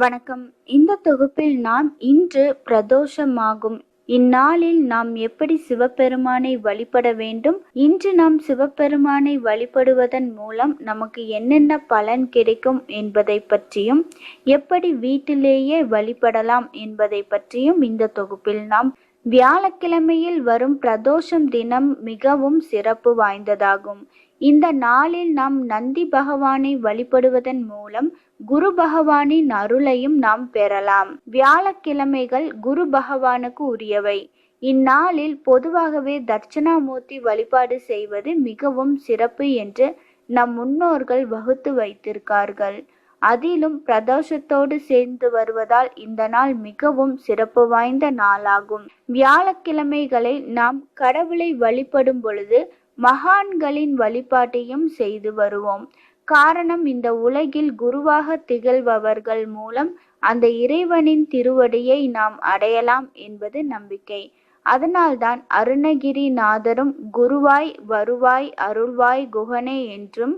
வணக்கம். இந்த தொகுப்பில் நாம் இன்று பிரதோஷமாகும். இந்நாளில் நாம் எப்படி சிவபெருமானை வழிபட வேண்டும்? இன்று நாம் சிவபெருமானை வழிபடுவதன் மூலம் நமக்கு என்னென்ன பலன் கிடைக்கும் என்பதை பற்றியும் எப்படி வீட்டிலேயே வழிபடலாம் என்பதை பற்றியும் இந்த தொகுப்பில் நாம் வியாழக்கிழமையில் வரும் பிரதோஷம் தினம் மிகவும் சிறப்பு வாய்ந்ததாகும். இந்த நாளில் நாம் நந்தி பகவானை வழிபடுவதன் மூலம் குரு பகவானின் அருளையும் நாம் பெறலாம். வியாழக்கிழமைகள் குரு பகவானுக்கு உரியவை. இந்நாளில் பொதுவாகவே தட்சிணாமூர்த்தி வழிபாடு செய்வது மிகவும் சிறப்பு என்று நம் முன்னோர்கள் வகுத்து வைத்திருக்கார்கள். அதிலும் பிரதோஷத்தோடு சேர்ந்து வருவதால் இந்த நாள் மிகவும் சிறப்பு வாய்ந்த நாளாகும். வியாழக்கிழமைகளை நாம் கடவுளை வழிபடும் பொழுது மகான்களின் வழிபாட்டையும் செய்து வருவோம். காரணம் இந்த உலகில் குருவாக திகழ்பவர்கள் மூலம் அந்த இறைவனின் திருவடியை நாம் அடையலாம் என்பது நம்பிக்கை. அதனால்தான் அருணகிரிநாதரும் குருவாய் வருவாய் அருள்வாய் குகனே என்றும்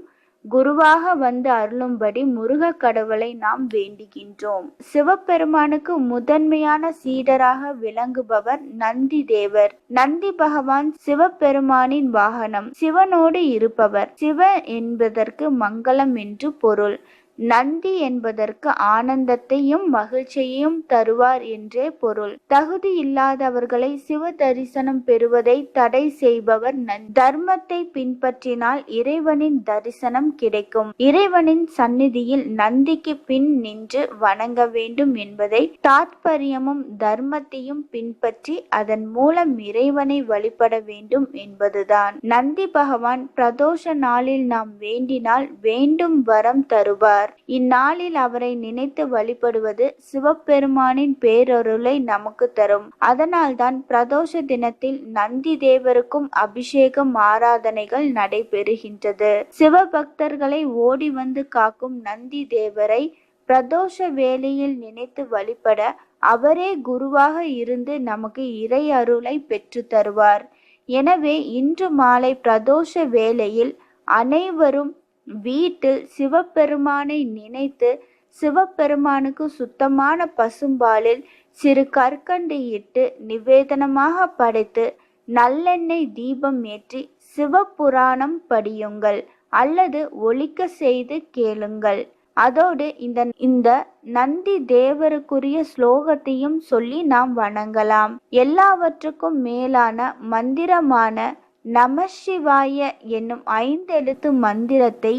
குருவாக வந்து அருளும்படி முருக கடவுளை நாம் வேண்டுகின்றோம். சிவபெருமானுக்கு முதன்மையான சீடராக விளங்குபவர் நந்தி தேவர். நந்தி பகவான் சிவபெருமானின் வாகனம். சிவனோடு இருப்பவர். சிவ என்பதற்கு மங்களம் என்று பொருள். நந்தி என்பதற்கு ஆனந்தத்தையும் மகிழ்ச்சியையும் தருவார் என்றே பொருள். தகுதி இல்லாதவர்களை சிவ தரிசனம் பெறுவதை தடை செய்பவர் தர்மத்தை பின்பற்றினால் இறைவனின் தரிசனம் கிடைக்கும். இறைவனின் சந்நிதியில் நந்திக்கு பின் நின்று வணங்க வேண்டும் என்பதை தாத்பரியமும் தர்மத்தையும் பின்பற்றி அதன் மூலம் இறைவனை வழிபட வேண்டும் என்பதுதான். நந்தி பகவான் பிரதோஷ நாளில் நாம் வேண்டினால் வேண்டும் வரம் தருவார். கொண்டார் இந்நாளில் அவரை நினைத்து வழிபடுவது சிவபெருமானின் பேரருளை நமக்கு தரும். அதனால்தான் பிரதோஷ தினத்தில் நந்தி தேவருக்கும் அபிஷேகம் ஆராதனைகள் நடைபெறுகின்றது. சிவபக்தர்களை ஓடி வந்து காக்கும் நந்தி தேவரை பிரதோஷ வேளையில் நினைத்து வழிபட அவரே குருவாக இருந்து நமக்கு இறை அருளை பெற்று தருவார். எனவே இன்று மாலை பிரதோஷ வேளையில் அனைவரும் வீட்டில் சிவபெருமானை நினைத்து சிவபெருமானுக்கு சுத்தமான பசும்பாலில் சிறு கற்கண்டு இட்டு நிவேதனமாக படைத்து நல்லெண்ணெய் தீபம் ஏற்றி சிவபுராணம் படியுங்கள் அல்லது ஒழிக்க செய்து கேளுங்கள். அதோடு இந்த இந்த நந்தி தேவருக்குரிய ஸ்லோகத்தையும் சொல்லி நாம் வணங்கலாம். எல்லாவற்றுக்கும் மேலான மந்திரமான நமசிவாய என்னும் ஐந்தெழுத்து மந்திரத்தை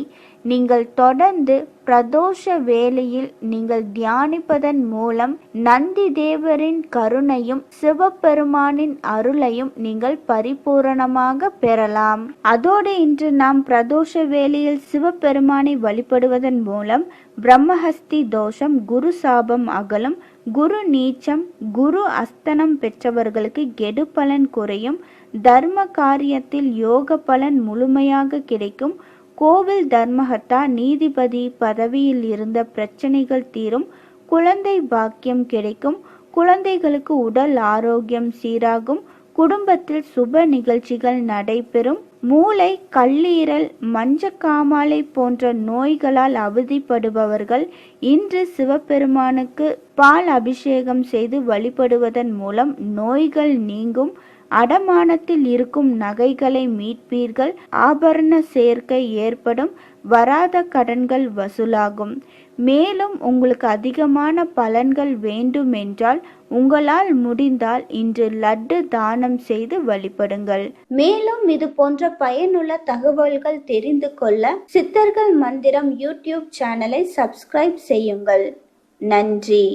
நீங்கள் தொடர்ந்து பிரதோஷ வேளையில் நீங்கள் தியானிப்பதன் மூலம் நந்தி தேவரின் கருணையும் சிவபெருமானின் அருளையும் நீங்கள் பரிபூரணமாக பெறலாம். அதோடு இன்று நாம் பிரதோஷ வேளையில் சிவபெருமானை வழிபடுவதன் மூலம் பிரம்மஹஸ்தி தோஷம் குரு சாபம் அகலும் குரு நீச்சம் குரு அஸ்தனம் பெற்றவர்களுக்கு கெடு பலன் குறையும் தர்ம காரியத்தில் யோக பலன் முழுமையாக கிடைக்கும் கோவில் தர்மஹத்தா நீதிபதி பதவியில் இருந்த பிரச்சனைகள் தீரும். குழந்தை பாக்கியம் கிடைக்கும். குழந்தைகளுக்கு உடல் ஆரோக்கியம் சீராகும். குடும்பத்தில் சுப நிகழ்ச்சிகள் நடைபெறும். மூளை கல்லீரல் மஞ்சக்காமாலை போன்ற நோய்களால் அவதிப்படுபவர்கள் இன்று சிவபெருமானுக்கு பால் அபிஷேகம் செய்து வழிபடுவதன் மூலம் நோய்கள் நீங்கும். அடமானத்தில் இருக்கும் நகைகளை மீட்பீர்கள். ஆபரண சேர்க்கை ஏற்படும். வராத கடன்கள் வசூலாகும். மேலும் உங்களுக்கு அதிகமான பலன்கள் வேண்டுமென்றால் உங்களால் முடிந்தால் இன்று லட்டு தானம் செய்து வழிபடுங்கள். மேலும் இது போன்ற பயனுள்ள தகவல்கள் தெரிந்து கொள்ள சித்தர்கள் மந்திரம் யூடியூப் சேனலை சப்ஸ்கிரைப் செய்யுங்கள். நன்றி.